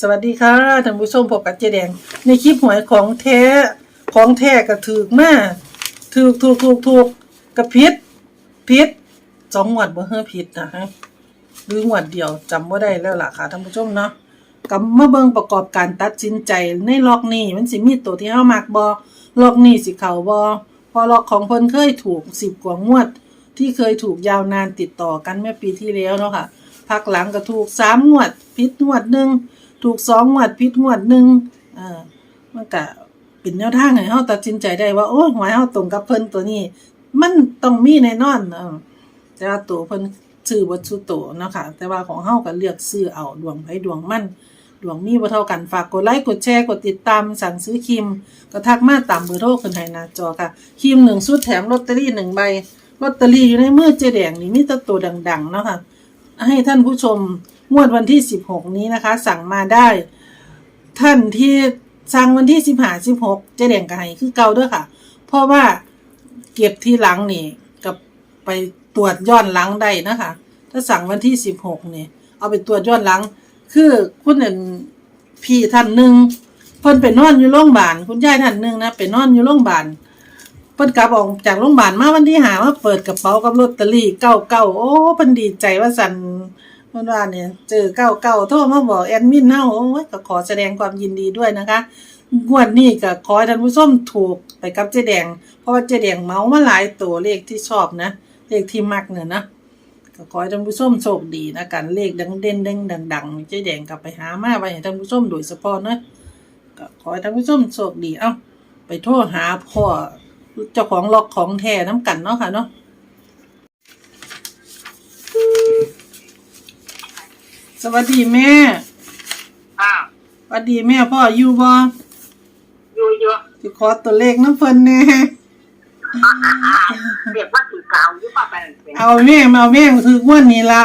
สวัสดีค่ะท่านผู้ชมพบกับเจแดง ในคลิปหวยของแท้ของแท้กระถือมากถูกถูกถูกถูกกระพิษพิษสองหวดบ่เฮ้อพิษนะฮะหรือหวดเดียวจำว่าได้แล้วล่ะค่ะท่านผู้ชมเนาะกับมาเบิ่งประกอบการตัดสินใจในล็อกนี้มันสิมีตัวที่เฮามักบ่ล็อกนี้สิเขาบ่เพอล็อกของเพิ่นเคยถูก10กว่างวด ที่เคยถูกยาวนานติดต่อกันเมื่อปีที่แล้วเนาะค่ะพักหลังก็ถูกสามงวดพิษงวดหนึ่ง ถูกสองงวดพิษงวดหนึ่งเอ่ามันก็เป็นแนวทางให้เฮาตัดสินใจได้ว่าโอ้ยหวยเฮาตรงกับเพิ่นตัวนี้ มันต้องมีแน่นอนเออแต่ว่าตัวเพิ่นซื้อบ่ซื้อตัวเนาะค่ะแต่ว่าของเฮาก็เลือกซื้อเอาดวงไผดวงมันดวงมีบ่เท่ากันฝากกดไลค์กดแชร์กดติดตามสั่งซื้อครีมก็ทักมาตามเบอร์โทรขึ้นให้หน้าจอค่ะครีมหนึ่งชุดแถมลอตเตอรี่หนึ่งใบลอตเตอรี่อยู่ในมือเจ๊แดงนี่มีแต่ตัวดังๆเนาะค่ะให้ท่านผู้ชม งวดวันที่ 16 นี้นะคะ สั่งมาได้ ท่านที่สั่งวันที่สิบห้าสิบหกเจ๊แดงก็ให้คือเก่าด้วยค่ะ เพราะว่าเก็บที่หลังนี่กับไปตรวจย้อนหลังได้นะคะ ถ้าสั่งวันที่สิบหกนี่เอาไปตรวจย้อนหลัง คือคุณหนึ่งพี่ท่านหนึ่งเพิ่นไปนอนอยู่โรงพยาบาลคุณยายท่านหนึ่งนะไปนอนอยู่โรงพยาบาลเพิ่นกลับออกจากโรงพยาบาลมาวันที่หามาเปิดกระเป๋ากับลอตเตอรี่เก้าเก้าโอ้เพิ่นดีใจว่าสัน พิ่นว่าเนี่ยเจอเก้าเก้าโทรมาบอกแอดมินเฮาโอ้ยก็ขอแสดงความยินดีด้วยนะคะงวดนี้ก็ขอให้ท่านผู้ชมถูกไปกับเจ๊แดง เพราะว่าเจ๊แดงเมามาหลายตัวเลขที่ชอบนะ เลขที่มักเนี่ยนะก็ขอให้ท่านผู้ชมโชคดีนะกันเลขดังเด่นเด้งดังเจ๊แดงกลับไปหามาไว้ให้ท่านผู้ชมโดยเฉพาะนะก็ขอให้ท่านผู้ชมโชคดีเอ้าไปโทรหาพ่อเจ้าของล็อกของแท้น้ำกันเนาะค่ะเนาะส วัสดีแม่อ่าสวัสดีแม่พ่ออยู่บ่อยู่อยู่สิขอตัวเลขน้ำเพิ่นแหน่เรียกว่าถือเก่าหรือเปล่าไปเป็นเอาแม่มาเอาแม่ถือว่านี่ละ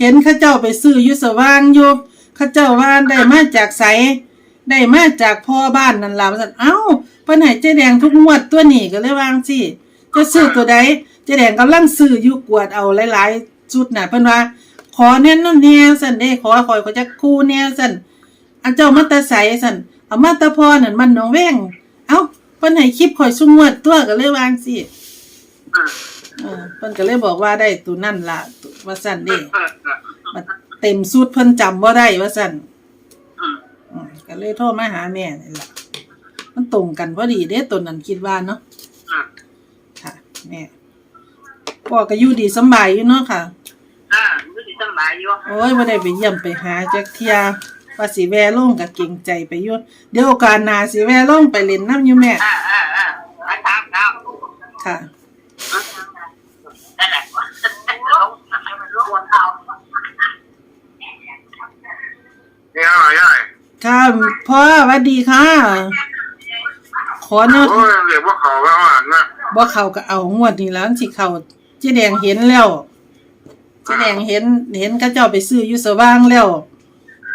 เห็นเข้าเจ้าไปซื้ออยู่สว่างอยู่เข้าเจ้าว่าได้มาจากไสได้มาจากพ่อบ้านนั่นล่ะว่าซั่นเอ้าเพิ่นให้เจ๊แดงทุกงวดตัวนี้ก็เลยวาจั่งสิจะซื้อตัวใดเจ๊แดงกำลังซื้ออยู่กวดเอาหลายๆชุดน่ะเพิ่นว่า ขอแน่นอนแน่ซั่นเด้ขอคอยเขาจะคู่แน่ซั่นอันเจ้ามาแตะใสซั่นเอามาแตะพอนั่นมันหนองแว้งเอ้าเพิ่นให้คลิปข่อยซุงวดตัวก็เลยวาจั่งสิอืมเออเพิ่นก็เลยบอกว่าได้ตัวนั่นล่ะตัวว่าซั่นเด้เออเออมันเต็มสูตรเพิ่นจำบ่ได้ว่าซั่นอืมอืมก็เลยโทรมาหาแม่นี่ล่ะมันตรงกันพอดีเด้ตัวนั้นคิดว่าเนาะอืมค่ะแม่พ่อก็อยู่ดีสำบายอยู่เนาะค่ะอ่า รู้สึกสบายอยู่โอ้ยบ่ได้ไปเยี่ยมไปหาจักเที่ยว่าสิแวะลงก็เกรงใจไปอยู่เดี๋ยวโอกาสหน้าสิแวะลงไปเล่นน้ำอยู่แม่ อ่าอ่าอ่าอาตามครับค่ะ นั่นแหละให้มันรวนเอานี่อะไรย่ายค่ะพ่อสวัสดีค่ะ ขอแนวโอ้ยเรียกว่าเขาแม่ว่านะบ่เข้าก็เอางวดนี้แล้วสิเข้าเจ๊แดงเห็นแล้ว เจ๊แดงเห็นเห็นเขาเจ้าไปซื้ออยู่สว่างแล้ว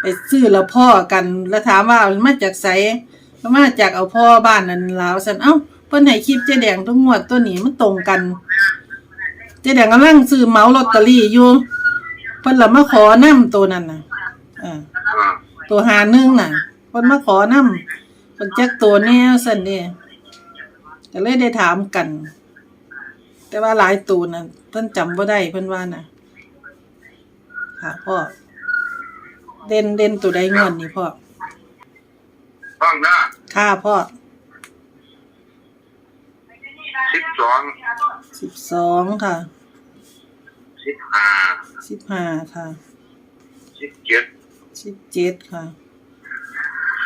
ไปซื้อแล้วพ่อกันแล้วถามว่ามาจากไสมาจากเอาพ่อบ้านนั่นลาวซั่นเอ้าเพิ่นให้คลิปเจ๊แดงทุกงวดตัวนี้มันตรงกันเจ๊แดงกำลังซื้อเมาลอตเตอรี่อยู่เพิ่นละมาขอนํตัวนั้นน่ะอ่าอ่าตัวหาหนึงน่ะเพิ่นมาขอนํเพิ่นจักตัวแนวซั่นเด้ก็เลยได้ถามกัน แต่ว่าหลายตัวน่ะเพิ่นจำบ่ได้เพิ่นว่าน่ะ ค่ะพ่อเด่นเด่นตัวใดงวดนี่พ่อห้องหน้าค่ะพ่อสิบสองสิบสองค่ะสิบห้าสิบห้าค่ะสิบเจ็ดสิบเจ็ดค่ะ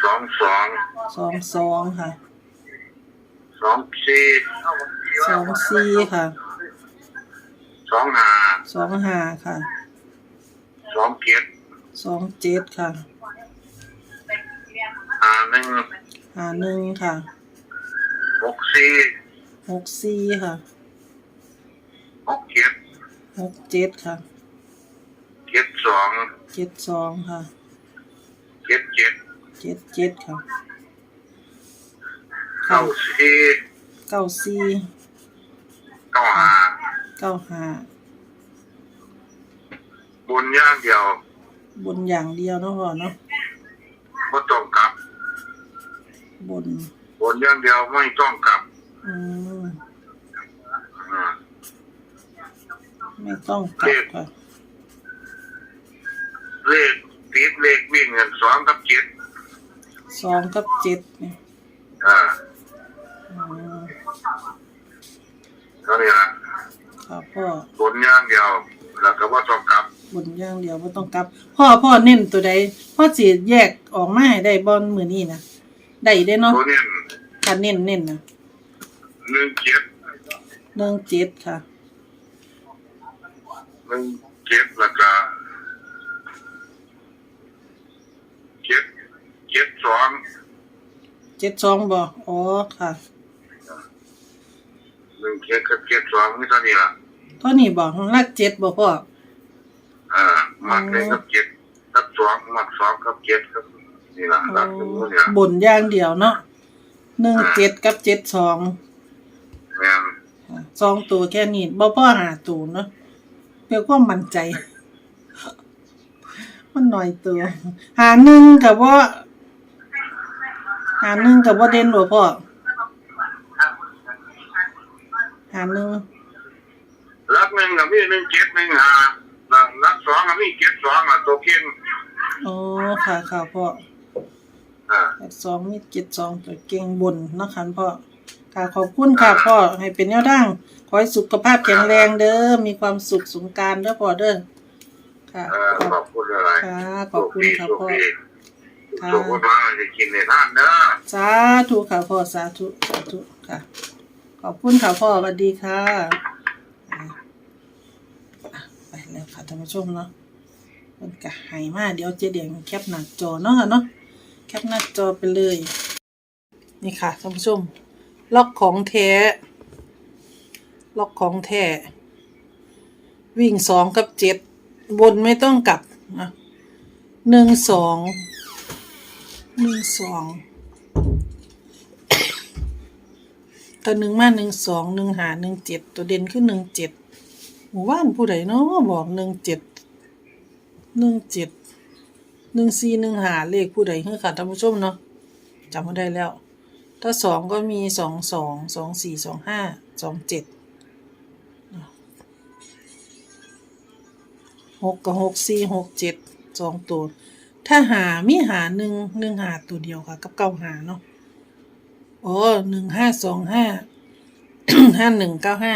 สองสองสองสองค่ะสองสี่สองสี่ค่ะสองห้าสองห้าค่ะ สองเจ็ดสองเจ็ดค่ะห้าหนึ่งหาหนึ่งค่ะหกสี่หกสี่ค่ะหกเจ็ดหกเจ็ดค่ะเจ็ดสองเจ็ดสองค่ะเจ็ดเจ็ดเจ็ดเจ็ดค่ะเก้าสี่เก้าสี่เก้าห้าเก้าห้า บนย่างเดียวบนอย่างเดียวเนาะพ่อเนาะไม่ต้องกลับ บน บนอย่างเดียวไม่ต้องกลับอืมอ่าไม่ต้องกลับค่ะเลขติดเลขวิ่งเงินสองกับเจ็ดสองกับเจ็ดนี่อ่าอืมเท่านี้ละค่ะพ่อบนอย่างเดียวแล้วก็ว่าต้องกลับ บนอย่างเดียวไม่ต้องกลับ พ่อพ่อเน้นตัวใดพ่อสิแยกออกมาให้ได้บอลมือนี้นะได้ได้เนาะตัวนี้ถ้าเน้นเน้นนะหนึ่งเจ็ดเรื่องเจ็ดค่ะ หนึ่งเจ็ดแล้วก็เจ็ดเจ็ดสองเจ็ดสองบ่อ๋อค่ะหนึ่งเจ็ดกับเจ็ดสองนี่เท่านี้ละเท่านี้บ่รักเจ็ดบ่พ่ออ่า มักหนึ่งกับเจ็ดกับสองมักสองกับเจ็ดครับนี่ละหลักตรงนี้ละบนอย่างเดียวเนาะหนึ่งเจ็ดกับเจ็ดสองแม่นค่ะสองตัวแค่นี้บ่พ่อหาตัวเนาะเพื่อความมั่นใจ มันหน่อยตัวหาหนึ่งกับว่าหาหนึ่งกับว่าเด่นบ่พ่อหาหนึ่งหลักหนึ่งกับมีหนึ่งเจ็ดหนึ่งห้าหลักหลัก สองกับมีเจ็ดสองอะตัวเก่งอ๋อค่ะค่ะพ่ออ่าแปดสองมีเจ็ดสองตัวเก่งบนเนาะค่ะพ่อค่ะขอบคุณค่ะพ่อให้เป็นแนวทางขอให้สุขภาพแข็งแรงเด้อมีความสุขสงกรารเด้อพ่อเด้อค่ะเออขอบขอบคุณอะไรค่ะขอบคุณค่ะพ่อ ค่ะขอบคุณว่าจะกินในท่านเด้อ สาธุค่ะพ่อสาธุสาธุค่ะ ขอบคุณค่ะพ่อสวัสดีค่ะอะอะไปแล้ว ค่ะท่านผู้ชมเนาะมันก็หายมาเดี๋ยวเจ๊เดียงแคปหน้าจอเนาะค่ะเนาะแคปหน้าจอไปเลย นี่ค่ะท่านผู้ชม ล็อกของแท้ ล็อกของแท้ วิ่งสองกับเจ็ดบนไม่ต้องกลับนะหนึ่งสองหนึ่งสองตัวหนึ่งมาหนึ่งสองหนึ่งหาหนึ่งเจ็ดตัวเด่นคือหนึ่งเจ็ด หมู่บ้านผู้ใดเนาะบอกหนึ่งเจ็ดหนึ่งเจ็ดหนึ่งสี่หนึ่งหาเลขผู้ใดคือค่ะท่านผู้ชมเนาะจำไม่ได้แล้ว ถ้าสองก็มีสองสองสองสี่สองห้าสองเจ็ดหกกับหกสี่หกเจ็ดสองตัวถ้าหามีหาหนึ่งหนึ่งหาตัวเดียวค่ะ กับเก้าหาเนาะโอ้หนึ่งห้าสองห้าห้าหนึ่งเก้าห้า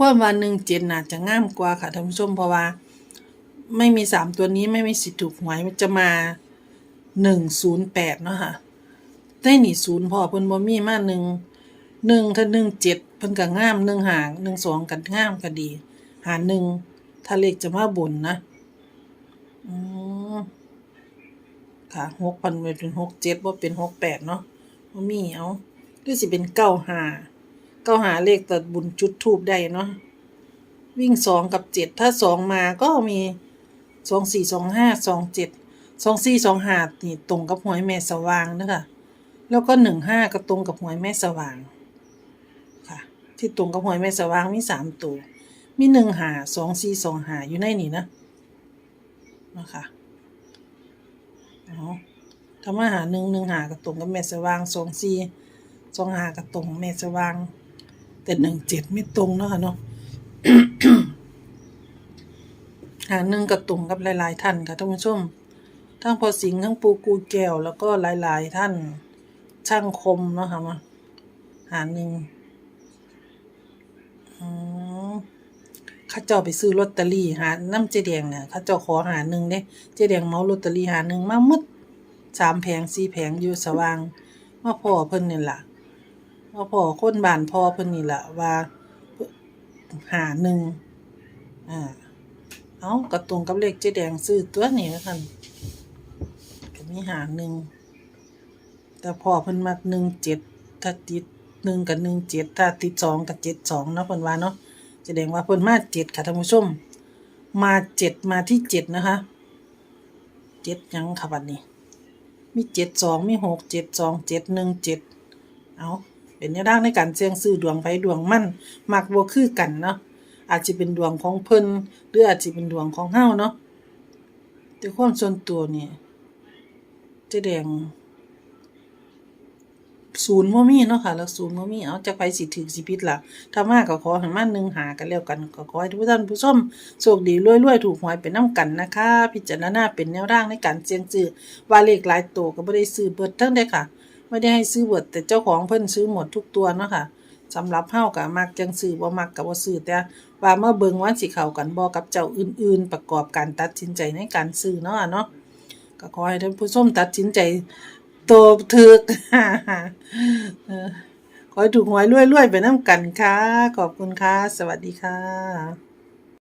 ความว่าหนึ่งเจ็ดน่าจะง่ามกว่าค่ะท่านผู้ชมเพราะว่า ไม่มีสามตัวนี้ไม่มีสิทธิ์ถูกหวยมันจะมาหนึ่งศูนย์แปดเนาะค่ะได้หนีศูนย์พอเพิ่นบ่มีมาหนึ่งหนึ่งถ้าหนึ่งเจ็ดเพิ่นก็ง่ามหนึ่งหางหนึ่งสองกันง่ามก็ดี หาหนึ่งถ้าเลขจะมาบนนะอืมค่ะหกพันไปเป็นหกเจ็ดว่าเป็นหกแปดเนาะว่มีเอาหรือสิเป็นเก้าหา ก้าหาเลขตัดบุญจุดทูบได้เนาะวิ่งสองกับเจ็ดถ้าสองมาก็มีสองสี่สองห้าสองเจ็ดสองสี่สองห้านี่ตรงกับหวยแม่สว่างนะคะแล้วก็หนึ่งห้าก็ตรงกับหวยแม่สว่างค่ะ ที่ตรงกับหวยแม่สว่างมีสามตัว มีหนึ่งหาสองสี่สองหาอยู่ในนี่นะนะคะเอาถ้ามาหาหนึ่งหนึ่งหากระตรงกับแม่สว่างสองสี่สองหากระตรงแม่สว่าง แต่หนึ่งเจ็ดไม่ตรงเนาะค่ะเนาะหาหนึ่งกระตรงกับหลาย ๆ ท่านค่ะท่านผู้ชม ทั้งพอสิงทั้งปูกูแก้วแล้วก็หลาย ๆ ท่าน ช่างคมเนาะค่ะมาหาหนึ่งอืมข้าเจ้าไปซื้อลอตเตอรี่หาน้ำเจแดงเนี่ยข้าเจ้าขอหาหนึ่งเด้เจแดงเมาลอตเตอรี่หาหนึ่งมาหมดสามแผงสี่แผงอยู่สว่างมาพ่อเพิ่นเนี่ยล่ะ มาพ่อคนบ้านพ่อเพิ่นนี่แหละว่าหาหนึ่งอ่าเอากระตรงกับเลขเจแดงซื้อตัวนี้แล้วกันก็มีหาหนึ่งแต่พ่อเพิ่นมักหนึ่งเจ็ดถ้าติดหนึ่งกับหนึ่งเจ็ดถ้าติดสองกับเจ็ดสองเนาะเพิ่นว่าเนาะแดงว่าเพิ่นมาเจ็ดค่ะท่านผู้ชม มาเจ็ดมาที่เจ็ดนะคะเจ็ดยังค่ะบัดนี้ มีเจ็ดสองมีหกเจ็ดสองเจ็ดหนึ่งเจ็ดเอา เป็นแนวทางในการเสี่ยงซื้อดวงไฟดวงมั่นมักบ่คือกันเนาะอาจจะเป็นดวงของเพิ่นหรืออาจจะเป็นดวงของเฮาเนาะแต่ความส่วนตัวนี่เจ๊แดงศูนย์บ่มีเนาะค่ะ แล้วศูนย์บ่มีเอาจักไปสิถึกสิผิดล่ะถ้ามาก็ขอให้มาหนึ่งหากันแล้วกันก็ขอให้ทุกท่านผู้ชมโชคดีรวยๆ ถูกหวยไปนํกันนะคะ พิจารณาเป็นแนวทางในการเสี่ยงซื้อว่าเลขหลายตัวก็บ่ได้ซื้อเบิดทั้งเด้ค่ะ ไม่ได้ให้ซื้อเบิดแต่เจ้าของเพิ่นซื้อหมดทุกตัวเนาะค่ะสำหรับเฮาก็มักจังซื้อบ่มักก็บ่ซื้อแต่ว่าเมื่อเบิ่งว่าสิเข้ากันบ่กับเจ้าอื่น ๆ ประกอบการตัดสินใจในการซื้อเนาะเนาะก็ขอให้ท่านผู้ชมตัดสินใจโตถูกเอขอให้ถูกหวยรวยๆไปนํกันค่ะ ขอบคุณค่ะ สวัสดีค่ะ